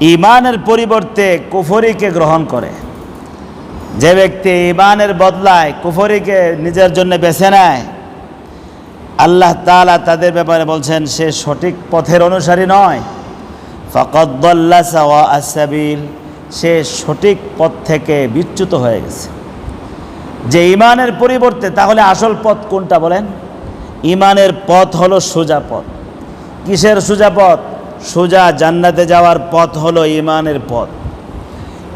ইমানের পরিবর্তে কুফরিকে গ্রহণ করে। যে ব্যক্তি ইমানের বদলায় কুফরিকে নিজের জন্য বেছে নেয়, আল্লাহ তাআলা তাদের ব্যাপারে বলছেন, সে সঠিক পথের অনুসারী নয়। ফকদ্দল্লা সাওয়া আসাবিল সে সঠিক পথ থেকে বিচ্যুত হয়ে গেছে। যে ইমানের পরিবর্তে, তাহলে আসল পথ কোনটা বলেন? ইমানের পথ হলো সোজা পথ। কিসের সোজা পথ? সোজা জান্নাতে যাওয়ার পথ হলো ইমানের পথ।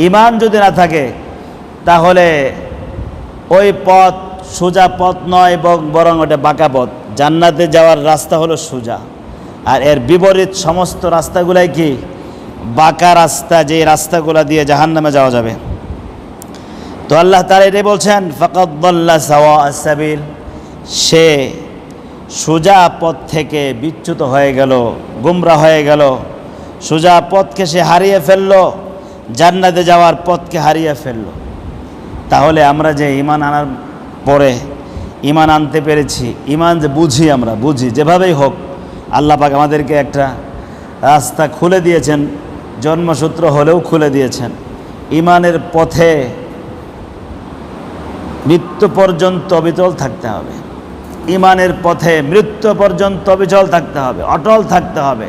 ইমান যদি না থাকে, তাহলে ওই পথ সোজা পথ নয় বং- বরং ওটা বাঁকা পথ। জান্নাতে যাওয়ার রাস্তা হলো সোজা। আর এর বিপরীত সমস্ত রাস্তাগুলাই কি? বাঁকা রাস্তা যে রাস্তাগুলা দিয়ে জাহান্নামে যাওয়া যাবে। তো আল্লাহ তারা এটাই বলছেন ফকদ্দল্লা সাওয়া আসাবিল সে সোজা পথ থেকে বিচ্যুত হয়ে গেল, গুমরা হয়ে গেল। সোজা পথকে সে হারিয়ে ফেলল, জান্নাতে যাওয়ার পথকে হারিয়ে ফেলল। তাহলে আমরা যে ইমান আনার পরে ইমান আনতে পেরেছি ইমান যে বুঝি আমরা, বুঝি, যেভাবেই হোক, আল্লাহ পাক আমাদেরকে একটা রাস্তা খুলে দিয়েছেন, জন্মসূত্র হলেও খুলে দিয়েছেন। ইমানের পথে মৃত্যু পর্যন্ত অবিচল থাকতে হবে। ইমানের পথে মৃত্যু পর্যন্ত অবিচল থাকতে হবে অটল থাকতে হবে।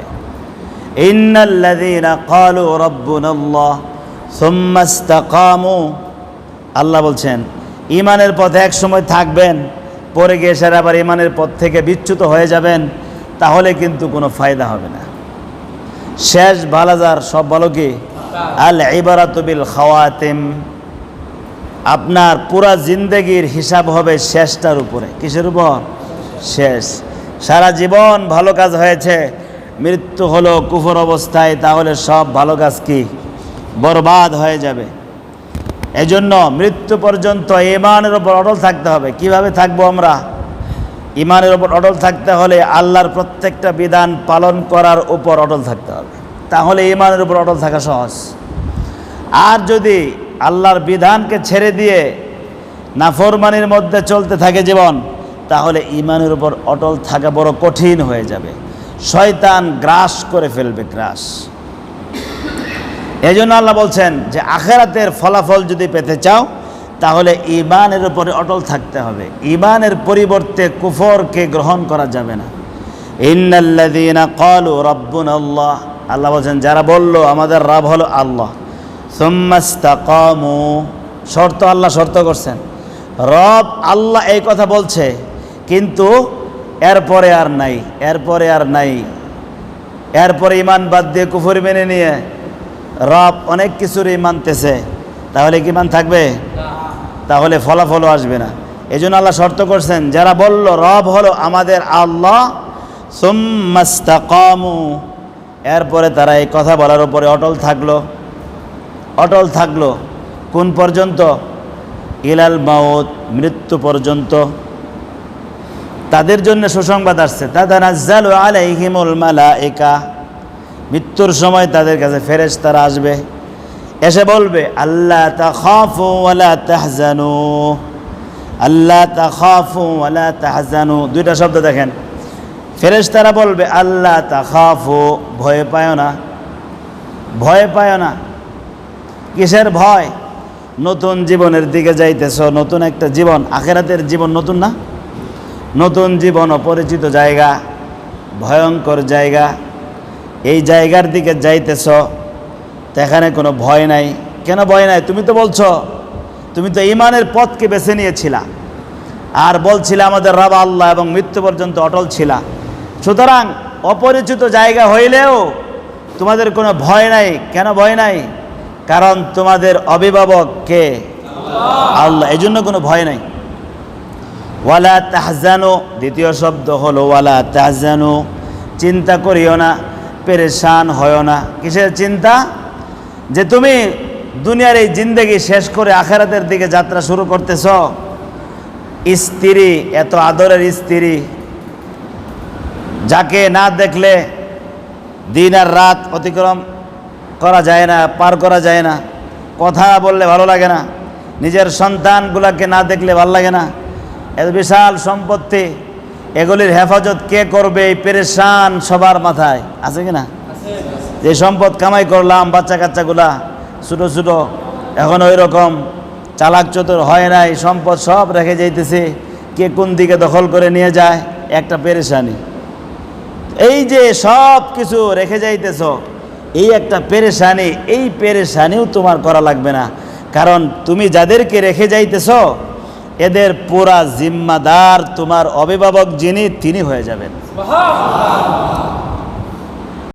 আল্লাহ বলছেন ইমানের পথে এক সময় থাকবেন পরে গিয়ে সেরা আবার ইমানের পথ থেকে বিচ্যুত হয়ে যাবেন তাহলে কিন্তু কোনো ফায়দা হবে না। শেষ বালাজার সব বলো কি? আল ইবারাতুবিল খাওয়াতিম। আপনার পুরা জিন্দগির হিসাব হবে শেষটার উপরে। কিসের উপর? শেষ। সারা জীবন ভালো কাজ হয়েছে, মৃত্যু হলো কুফর অবস্থায়, তাহলে সব ভালো কাজ কি? বরবাদ হয়ে যাবে। এজন্য মৃত্যু পর্যন্ত ইমানের ওপর অটল থাকতে হবে। কীভাবে থাকব আমরা? ইমানের ওপর অটল থাকতে হলে আল্লাহর প্রত্যেকটা বিধান পালন করার উপর অটল থাকতে হবে। তাহলে ইমানের উপর অটল থাকা সহজ। আর যদি আল্লাহর বিধানকে ছেড়ে দিয়ে নাফরমানির মধ্যে চলতে থাকে জীবন, তাহলে ইমানের উপর অটল থাকা বড় কঠিন হয়ে যাবে। শয়তান গ্রাস করে ফেলবে, গ্রাস। এই জন্য আল্লাহ বলছেন যে, আখেরাতের ফলাফল যদি পেতে চাও, তাহলে ইমানের উপরে অটল থাকতে হবে। ইমানের পরিবর্তে কুফরকে গ্রহণ করা যাবে না। ইন্নাল্লাযীনা ক্বালু রাব্বুনাল্লাহ। আল্লাহ বলছেন, যারা বলল, আমাদের রব হলো আল্লাহ সুম্মাস্তাকামু। শর্ত আল্লাহ শর্ত করছেন। রব আল্লাহ এই কথা বলছে, কিন্তু এরপরে আর নাই, এরপরে আর নাই। এরপরে ইমান বাদ দিয়ে কুফরি মেনে নিয়ে রব অনেক কিছুরই মানতেছে। তাহলে কি মান থাকবে? তাহলে ফলাফলও আসবে না। এই জন্য আল্লাহ শর্ত করছেন, যারা বলল রব হলো আমাদের আল্লাহ, সুম্মাস্তাকামু, এরপরে তারা এই কথা বলার উপরে অটল থাকল। অটল থাকল। কোন পর্যন্ত? ইলাল মাউত, মৃত্যু পর্যন্ত। তাদের জন্য সুসংবাদ আসছে। তাদানাজ্জালু আলাইহিমুল মালাইকা। মৃত্যুর সময় তাদের কাছে ফেরেশ তারা আসবে। এসে বলবে আল্লাহ তা তাখাফু ওয়ালা তাহজানু। আল্লাহ তাখাফু ওয়ালা তাহজানু। দুইটা শব্দ দেখেন। ফেরেশ তারা বলবে আল্লাহ তাখাফু। ভয় পায় না। ভয় পায় না। কিসের ভয়? নতুন জীবনের দিকে যাইতেছ, নতুন একটা জীবন। আখেরাতের জীবন নতুন না? নতুন জীবন অপরিচিত জায়গা, ভয়ঙ্কর জায়গা। এই জায়গার দিকে যাইতেছ এখানে কোনো ভয় নাই। কেন ভয় নাই? তুমি তো বলছো, তুমি তো ইমানের পথকে বেছে নিয়েছিলা। আর বলছিলে আমাদের রাব আল্লাহ এবং মৃত্যু পর্যন্ত অটল ছিলা। সুতরাং অপরিচিত জায়গা হইলেও তোমাদের কোনো ভয় নাই। কেন ভয় নাই? কারণ তোমাদের অভিভাবক কে? আল্লাহ। এই জন্য কোনো ভয় নাই। ওয়ালা তাহজানো, দ্বিতীয় শব্দ হলো ওয়ালা তাহজানো। চিন্তা করিও না, পেরেশান হয় না। কিসের চিন্তা? যে তুমি দুনিয়ার এই জিন্দগি শেষ করে আখেরাতের দিকে যাত্রা শুরু করতেছ। স্ত্রী, এত আদরের স্ত্রী, যাকে না দেখলে দিন আর রাত অতিক্রম করা যায় না, পার করা যায় না। কথা বললে ভালো লাগে না। নিজের সন্তানগুলাকে না দেখলে ভালো লাগে না। এত বিশাল সম্পত্তি, এগুলির হেফাজত কে করবে এই পেরেশান সবার মাথায়? আছে কি না? যে সম্পদ কামাই করলাম বাচ্চা কাচ্চাগুলা ছোটো ছোটো, এখন ওই রকম চালাক চতুর হয় নাই সম্পদ সব রেখে যাইতেছে। কে কোন দিকে দখল করে নিয়ে যায়? একটা পেরেশানি। এই যে সব কিছু রেখে যাইতেছ এই একটা পেরেশানি, এই পেরেশানিও তোমার করা লাগবে না। কারণ তুমি যাদেরকে রেখে যাইতেছ, এদের পুরা জিম্মাদার তোমার অভিভাবক যিনি, তিনি হয়ে যাবেন।